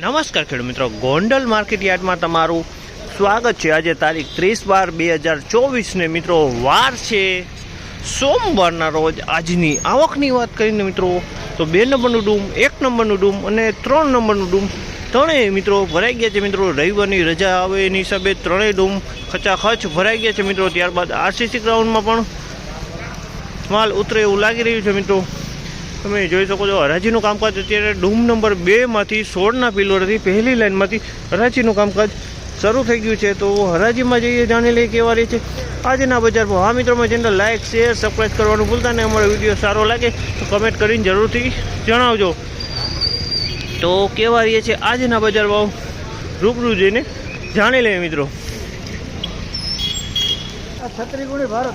નમસ્કાર ખેડૂત મિત્રો. ગોંડલ માર્કેટ યાર્ડમાં તમારું સ્વાગત છે. આજે તારીખ ત્રીસ બાર બે હજાર ચોવીસને મિત્રો વાર છે સોમવારના રોજ. આજની આવકની વાત કરીને મિત્રો, તો બે નંબરનું ડૂમ, એક નંબરનું ડૂમ અને ત્રણ નંબરનું ડૂમ ત્રણેય મિત્રો ભરાઈ ગયા છે મિત્રો. રવિવારની રજા આવે એની હિસાબે ત્રણેય ડૂમ ખચાખચ ભરાઈ ગયા છે મિત્રો. ત્યારબાદ આરસીસી ગ્રાઉન્ડમાં પણ માલ ઉતરે એવું લાગી રહ્યું છે મિત્રો. તમે જોઈ શકો છો, હરાજીનું કામકાજ અત્યારે ડૂમ નંબર બેમાંથી સોળના પિલોરથી પહેલી લાઇનમાંથી હરાજીનું કામકાજ શરૂ થઈ ગયું છે. તો હરાજીમાં જઈએ, જાણી લઈએ કેવા રહી છે. આજના બજાર ભાવ હા મિત્રોમાં જેને લાઇક શેર સબસ્ક્રાઈબ કરવાનું ભૂલતા નહીં. અમારો વીડિયો સારો લાગે તો કમેન્ટ કરીને જરૂરથી જણાવજો. તો કેવા રહીએ છે આજના બજાર ભાવ? રૂબરૂ જઈને જાણી લઈએ મિત્રો. છત્રી ગુણી ભારત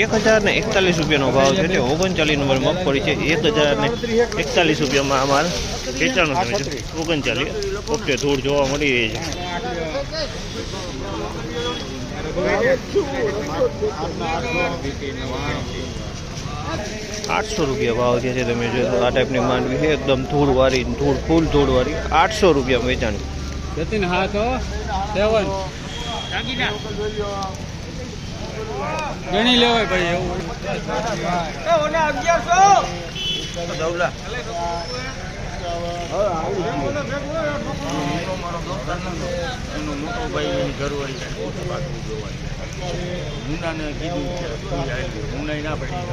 એક હજાર ને એકતાલીસ રૂપિયાનો ભાવ છે. એટલે ઓગણચાલીસ નંબર મગફળી છે. એક હજાર ને એકતાલીસ રૂપિયામાં માલ વેચાણો થયો છે. ઓગણચાલીસ. ઓકે, ધૂળ જોવા મળી રહી છે. આઠસો રૂપિયા ભાવ જે છે તમે જો આ ટાઈપની માંડવી છે. એકદમ ધૂળવાળી, ધૂળ, ફૂલ ધૂળવાળી. આઠસો રૂપિયા વેચાણ. જતીન, હા તો, સેવન. ગણી લેવાય ભાઈ એવું એનો મોટો ભાઈ એની ઘરવાળી છે. મુનાને કીધું છે તું ના પડી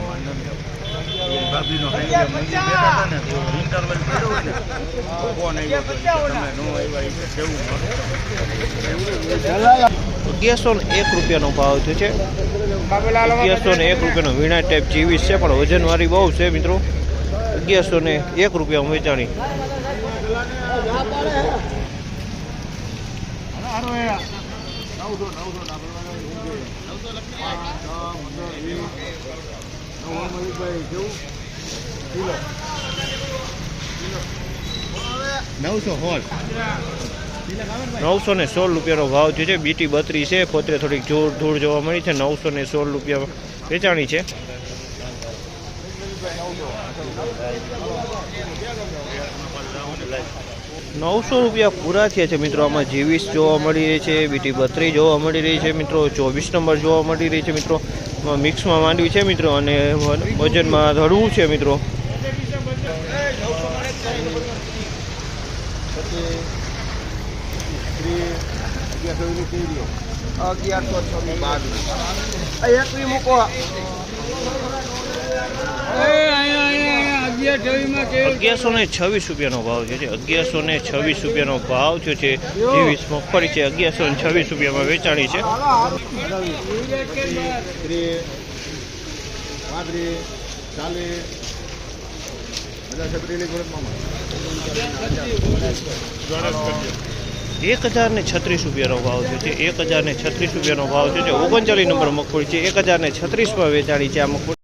ભાભીનો ને ઇન્ટરવલ કર્યો ને ફોન આવ્યો? હતો તમે નો આવ્યા એ કેવું અગિયારસો ને એક રૂપિયાનો ભાવ થયો છે. અગિયારસો ને એક રૂપિયાનો વીણા ટાઈપ જીવીસ છે, પણ વજનવાળી બહુ છે મિત્રો. અગિયારસો ને એક રૂપિયા વેચાણી. નવસો હોલ. નવસો ને સોળ રૂપિયાનો ભાવ થયો છે બીટી બત્રી છે, પોતે થોડીક જોર ધૂળ જોવા મળી છે, નવસો ને સોળ રૂપિયા વેચાણી છે. નવસો રૂપિયા પૂરા થયા છે મિત્રો, આમાં જીવીસ જોવા મળી રહી છે, બીટી બત્રી જોવા મળી રહી છે, મિત્રો, ચોવીસ નંબર જોવા મળી રહી છે, મિત્રો. મિક્સમાં માંડવી છે, મિત્રો, અને વજનમાં ધડવું છે, મિત્રો. અગિયારસો છવ્વીસ બાવીસ અગિયારસો ને છવ્વીસ રૂપિયાનો ભાવ છે અગિયારસો ને છવ્વીસ રૂપિયાનો ભાવ થયો છે. ત્રેવીસ મગફળી છે અગિયારસો ને છવ્વીસ રૂપિયામાં વેચાણી છે. એક હજાર ને છત્રીસ રૂપિયાનો ભાવ થયો છે એક હજાર ને છત્રીસ રૂપિયાનો ભાવ છે જે ઓગણચાલીસ નંબર મગફળી છે. એક હજાર ને છત્રીસમાં વેચાણી છે આ મગફળી.